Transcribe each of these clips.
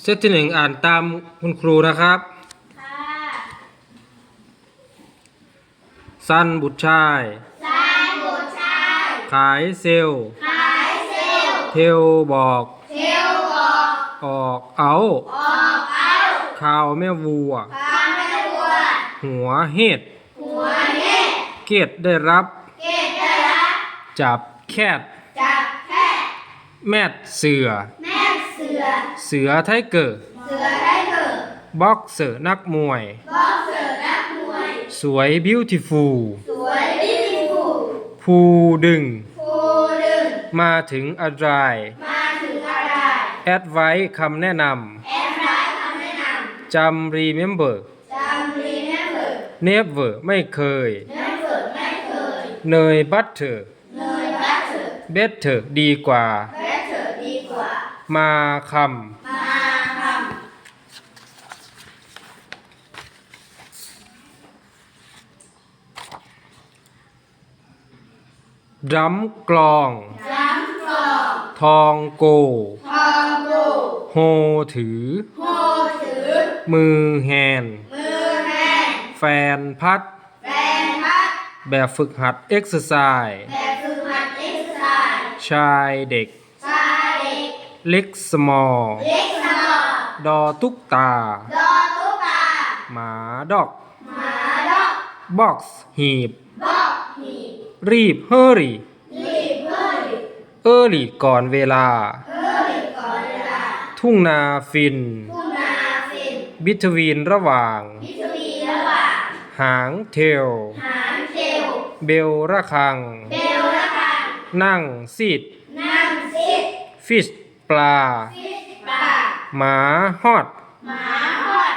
เซตที่หนึ่งอ่านตามคุณครูนะครับค่ะสันบุตรชายสายบุตรชาย ขายเซลลขายเซลล์เทลบอก เทลบอก ออกเอา ออกเอาข่าวแม่วัวพาแม่วัว หัวเห็ด หัวเห็ด เกตได้รับ เกตได้รับ จับแคดจับแพะแมดเสือแม่เสื อ เสือไทเกอร์ เสือได้เกิดบ็อกเซอร์นักมวย บ็อกเสือนักมวย สวยบิวตี้ฟูล สวยบิวตี้ฟูล ภูดึงฟูดึง มาถึงอะไร มาถึงอะไรแอดไว้คำแนะนแอดไลน์คำแนะนำจำ remember ำจำรีแนเบิร์ never ไม่เคยแนเบิร์ไม่เคย เนย butter เนยบัตเตอร์ better ดีกว่าแบตเตอร์ดีกว่า มาคมาทำดัมกลองำจำกรอบทองโก ทองโก โฮถือ โฮถือ มือแฮน มือแม่แฟนพัด แฟนพัด แบบฝึกหัดเอ็กซ์ไซส์แบบฝึกหัดเอ็กซ์ไซส์ชายเด็กชาย เด็กเล็กสมอลเล็กสมอดอตุกตา ดอตุ๊กตาหมาดอก หมาดอกบ็อกซ์หีบ บอกหีบรีบเฮอรี่รีบเฮ้ยเออรี่ก่อนเวลา เฮ้ยก่อนเวลาทุ่งนาฟิน ทุ่งนาฟินบิทวีนระหว่างพิทวีระหว่างหางเทลหางเทลเบลระคัง เบลระคังนั่งซีดนั่งซิดฟิชป ลาฟิชปลาหมาฮอด หมาฮอด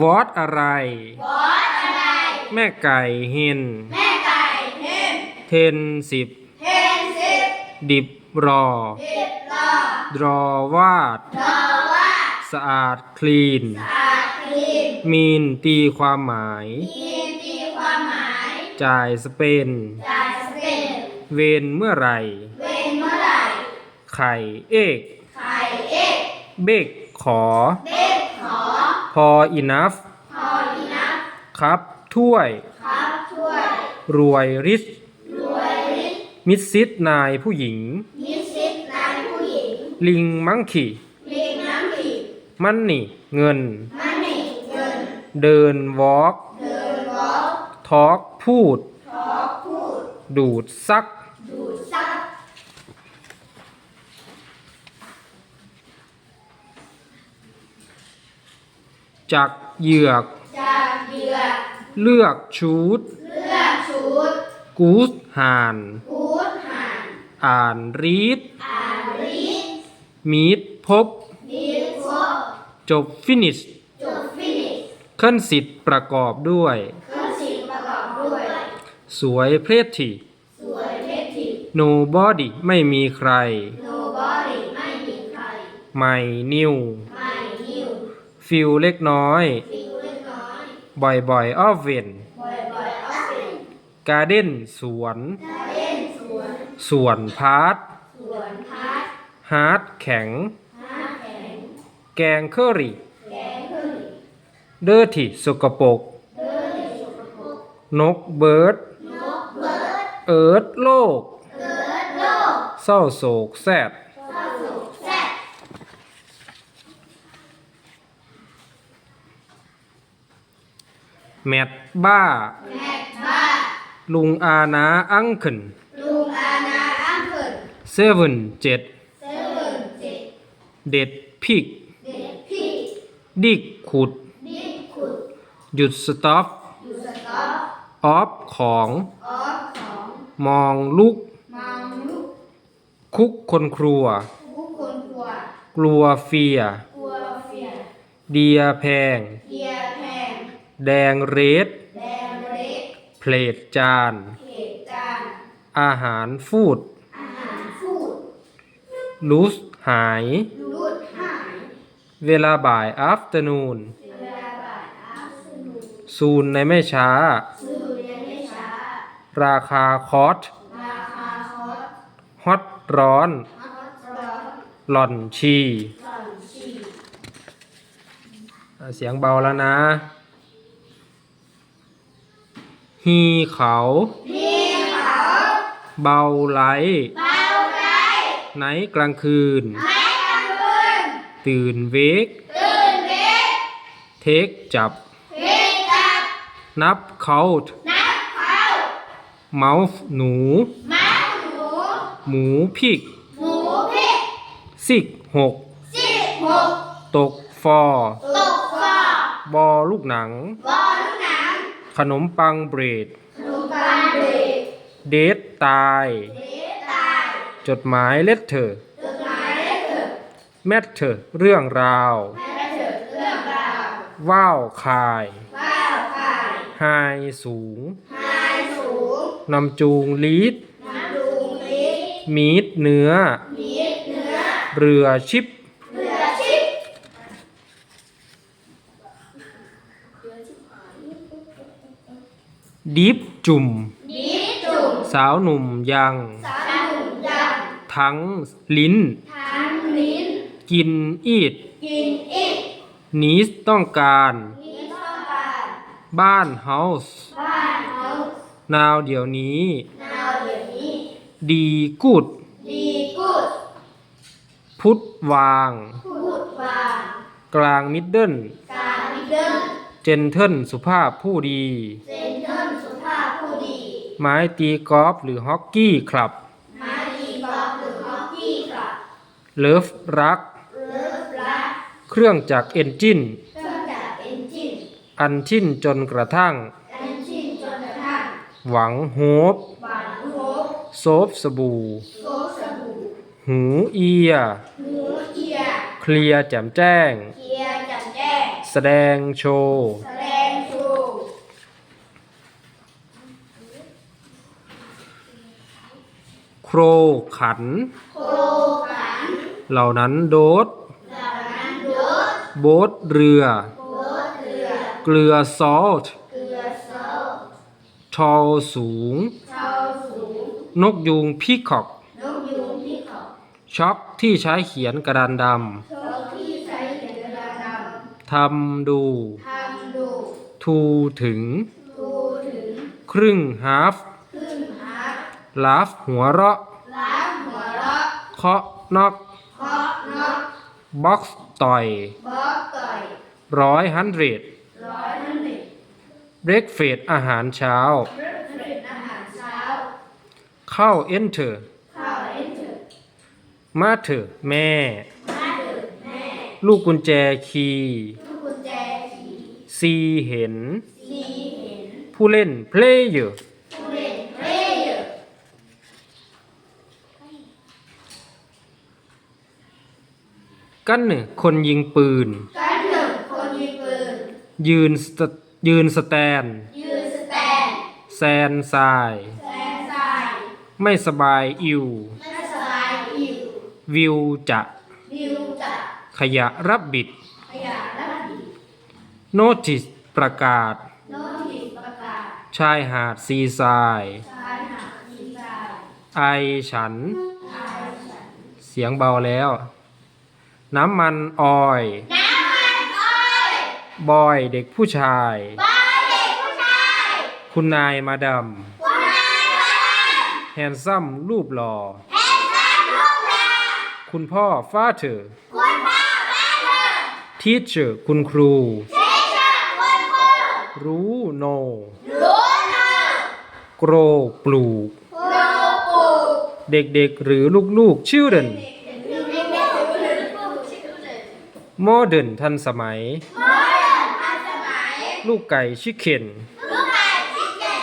วอดอะไรบอสอะไร แม่ไก่เห็นแม่ไก่เทนเทนสิบเทนสิบดิบรอสิบรอ ดรอวาดรอว่าสะอาดคลีนอาคลีน มีนตีความหมายมีตีความหมาย จ่ายสเปนจากสเปน เวนเมื่อไหรเวนเมื่อไหร่ ไข่เอก ไข่เอ็กเบกขอเด็กขอ พออินัฟพอดีนะครับถ้วย ครับช่วย รวยริชรวยฤทธิ์มิดซิดนายผู้หญิงนิสิตนายผู้หญิง ลิงมังคีเลียงน้ำผีมันนี่เงิน มันนี่เงิน เดินวอล์กเดินวอล์กทอล์ก พูด ดูดซักจักเหยือก จากเหยื่อเลือกชูด เลือกชุดกูสหาน กูดห่านอ่านรีด อ่านรีดมีดพบ ดีโฟจบฟินิชจบฟินิชขึ้นสิทธิ์ประกอบด้วย เครื่องสิ่งประกอบด้วย สวยเพรทีสวยเพชรทิ nobody ไม่มีใครโนบอดี้ไม่มีใครไม่นิวไม่นิวฟิลเล็กน้อย ฟิวเล็กน้อย บ่อยๆออฟเวนบ่อยบ่อยออฟฟิศการ์เด้นสวนถ้าเล่นสวนสวนพาร์ทสวนพัดฮาร์ดแข็งห้าแข็ง แกงเคอรี่แกงขึ้นเดอร์ทีสกปรกเดินในสกปรกนกเบิร์ด นกเบิร์ด เอิร์ธโลกเกิดโลก เศร้าโศกแซดเข้าสู่แซ่บแมทบ้าแม่บ้า ลุงอานาอังคินลุงอาณาอังเกิลเซเว่นเจ็ดเซเว่นเจ็ด เด็ดพิกเด็กพี่ดิกขุดดิกขุด หยุดสต็อปอยู่สต็อปออฟของออฟของ มองลุก มองลุก คุกคนครัวผู้คนกลัว กลัวเฟีย กลัวเฟีย เดียแพงเกียร์แพง แดงเรดแดงเล็กเพลทจานเขตจาน อาหารฟูดอาหารฟูดลูสหายรูดหาย เวลาบ่าย afternoon เวลาบ่ายอาสนุกซูนในไม่ช้าซื้อยังไม่ช้า ราคาคอสรฮอตร้อนฮอตร้อน หล่อนชีหล่อนชีอะเสียงเบาแล้วนะ ฮีเขามีเขาเบาไหลเบาไรไหนกลางคืนไม้กลางคืน ตื่นเวกตื่นเล็กเทคจับเฮจับ นับเขานับเขา เมาส์หนู ม้าหนูหมูพิกหมูพิกสิกหกสิบหกตกฟอตกฟอบอลูกหนัง บอลลูกหนังขนมปังเบรด ขนมปังเบรดเดทตาย เดตายจดหมายเล็ดเธอจดหมายเลขเถิดแมทเธอเรื่องราว แม่เถิดเรื่องราวว้าวคาย ว้าวไข่ไฮสูง ไฮสูง นำจูงลีดน้ำดูลิกมีดเนื้อมีเนื้อ เรือชิปเรือชิปดิฟจุ่มดีจุ่ม สาวหนุ่มยังสาหนุ่มยทั้งลิ้นำทั้งลิ้น กินอีดกินอีกนีสต้องการมีต้องการ บ้านเฮาส์บ้านเฮาส์นาวเดี๋ยวนี้นาวเดี๋ยวนี้ ดีกูดดีกูดพุทธวางพูดวาง กลางมิดเดิลการมิดเดิลเจนเทิลสุภาพผู้ดีเซนเทิลสุภาพผู้ดี ไม้ตีกอล์ฟหรือฮอกกี้คลับมาดีกอล์ฟหรือฮอกกี้ครับเลิฟรัก เลิฟรัก เครื่องจักรเอนจินเครื่องจักรเอนจินอันชิ้นจนกระทั่ง เอนจินจนกระทั่ง หวังโฮบหวานโฮกโซฟสบู่โซสบู่หูเอียหูเอียเคลียร์แจ่มแจ้งเคียร์จัดแจ้ง แสดงโชว์แสดงโชว์โครขันโครขัน เหล่านั้นโดดเหล่านั้นรถโบ๊ทเรือโบ๊ทเรือ เกลือซอลต์เกลือโซล ทอลสูงเชาสูง นกยูงพีคอกนกยูงที่เขาช็อกที่ใช้เขียนกระดานดโชว์ที่ใช้เรือดำดำทำดูำทำดูทูถึงดูถึง ครึ่งฮาฟขึ้นหาลาฟหัวเราะล้างหัวเราะเคาะนอกเคาะนกบ็อกซ์ต่อยบอกต่อยร้อยฮันเดรดร้อยนั่นเอง เบรกเฟดอาหารเช้าเริ่มผลิตอาหารเช้า เข้าเอนเตอร์ข้าวเอ็นเถอะมาเถอะแม่มาเถิดแม่ ลูกกุญแจคีย์ลูกกุญแจขี่ซีเห็นสีเห็นผู้เล่นเพลเยอร์ผู้เล่นเพลเยอร์กันหนึ่งคนยิงปืนกันหนึ่งคนยิงปืนยืนสต ยืนสแตน ยืนสแตน แซนทราย แซนทราย ไม่สบายอิวไม่สบายอิว วิวจะ วิวจัดขยะรับบิด ขยะรับดีโนติสประกาศ โน้ติสประกาศ ชายหาดซีไซด์ชายหาดทีทราย ไอฉันชายฉัน เสียงเบาแล้ว น้ำมันออยน้ำมันอ้อย บอยเด็กผู้ชาย บอยเด็กผู้ชาย คุณนายมาดคุณนายมาดามำแฮนซัมรูปหล่อแอนซัมลูกนาคุณพ่อฟาเธอคุณพ่อแม่เธอทีเชอร์คุณครูเชเชอร์คุณครูรู้โนรู้เธอโกรปลูกโลปูเด็กๆหรือลูกๆชื่อเด่นเด็กๆหรือเด็กๆหรือลูกชื่อเด็กโมเดิร์นทันสมัย โมเดิร์นทันสมัย ลูกไก่ชิคเก้นลูกไก่ชิคเก้น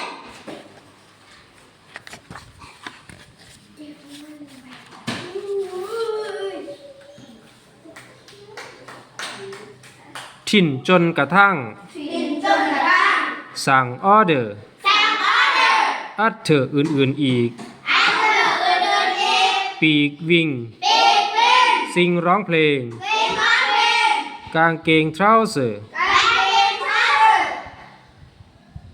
ถิ่นจนกระทั่งกินจนกระทั่ง สั่งออเดอร์แซมออเดอร์ อัดเธออื่นๆอีก อันเดอร์อื่นๆอีก ปีกวิ่ง ปีกวินซิงร้องเพลงซีมาร์วินกางเกงทราวเซอร์ กางเกงทาร์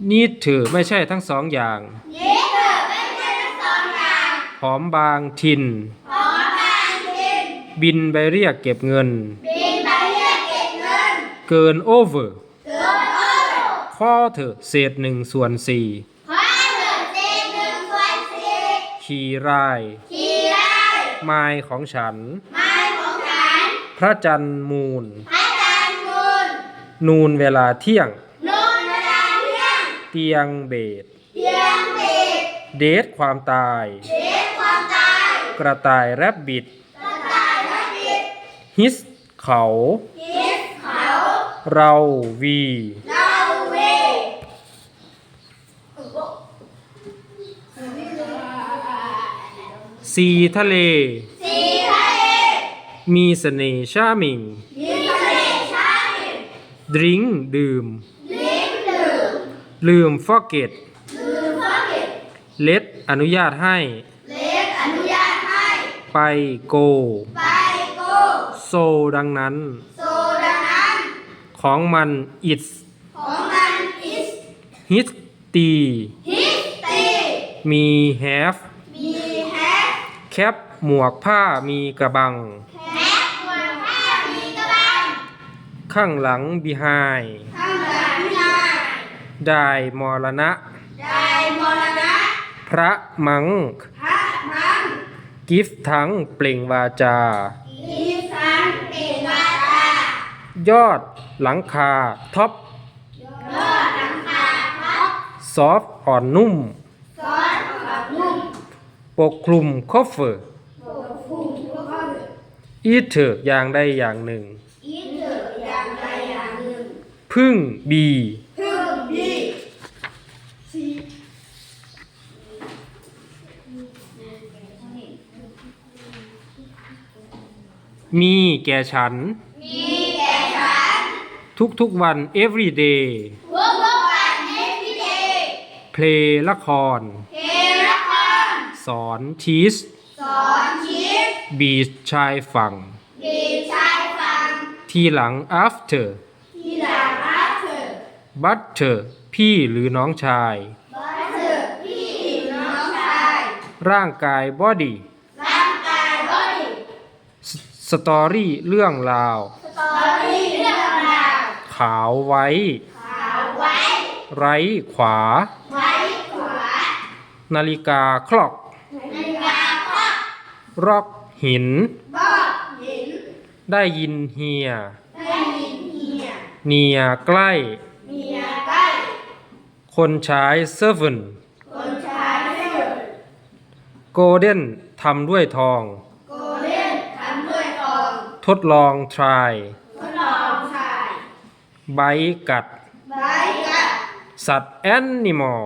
นี่เธอไม่ใช่ทั้งสองอย่างนี่เธอไม่ใช่ทั้งสองอย่างผอมบางทินขอทานกิน บินไปเรียกเก็บเงิน บินไปเรียกเก็บเงิน เกินโอเวอร์เกินโอ้ข้อเถอะเศษหนึ่งส่วนสี่ขอเถิดเศษหนึ่งส่วนสี่ขี่รายขี่ได้ไม้ของฉันไม้ของฉัน พระจันทร์มูล พระจันทร์มูล นูนเวลาเที่ยง นูนเวลาเที่ยง เตียงเบดเตียงปิดเดทความตาย เด็กความตาย กระต่ายแรบบิดกระต่ายและปิดฮิสเขาคิดเขาเราวีเราเวซีทะเลสีทะเล มีเสน่ห์ชามิงมีทะเลใช่ดริงดื่มลิ้นดื่ม ลืมฟอกเกตลืมฟอกเก็ตเลดอนุญาตให้เล็กอนุญาตให้ ไปโก ไปโก้โซดังนั้น โซดังนั้น ของมันอิสของมันอิสฮิสตีฮิสตีมีแฮฟมีแฮปแคปหมวกผ้ามีกระบังแฮปหมวกผ้ามีกระบัง ข้างหลังบีไฮข้างหลังนาย ได้มรณะ ได้มรณะ พระมังพระมัง กิฟทั้งเปล่งวาจาอีสันเปวาตายอดหลังคาท็อปยอดหลังคาพับซอฟอ่อนนุ่ม ซอสกับนุ่ม ปกคลุมคอฟเฟอร์ปกคลุมทุกข้ออีเถอะอย่างใดอย่างหนึ่ง อีเถอะอย่างใดอย่างหนึ่ง พึ่งบี พึ่งดี มีแก่ฉัน มีแก่ฉัน ทุกๆวัน every day พวกพวกวันนี้พี่เดย์เพลงละครเทละคร สอนทีส สอนชีส บีชายฝั่ง บีบชายฟังทีหลัง after ที่หลังอาเธอ butter พี่หรือน้องชายบัสเธอพี่น้องชาย ร่างกาย body ร่างกายบอดี้ สตอรี่เรื่องราว สตอรี่เรื่องราวขาวไว้ ขาวไว้ ไร้ขวาไว้ขวา นาฬิกาคล็อก นาฬิกาครอบร็อกหินบอกหิน ได้ยินเฮีย ได้ยินเฮีย เนียใกล้เมียใกล้ คนใช้ servant คนชายเชื่อ golden ทำด้วยทอง ทดลอง try ทดลองชายไบกัด ไบกับสัตว์ animal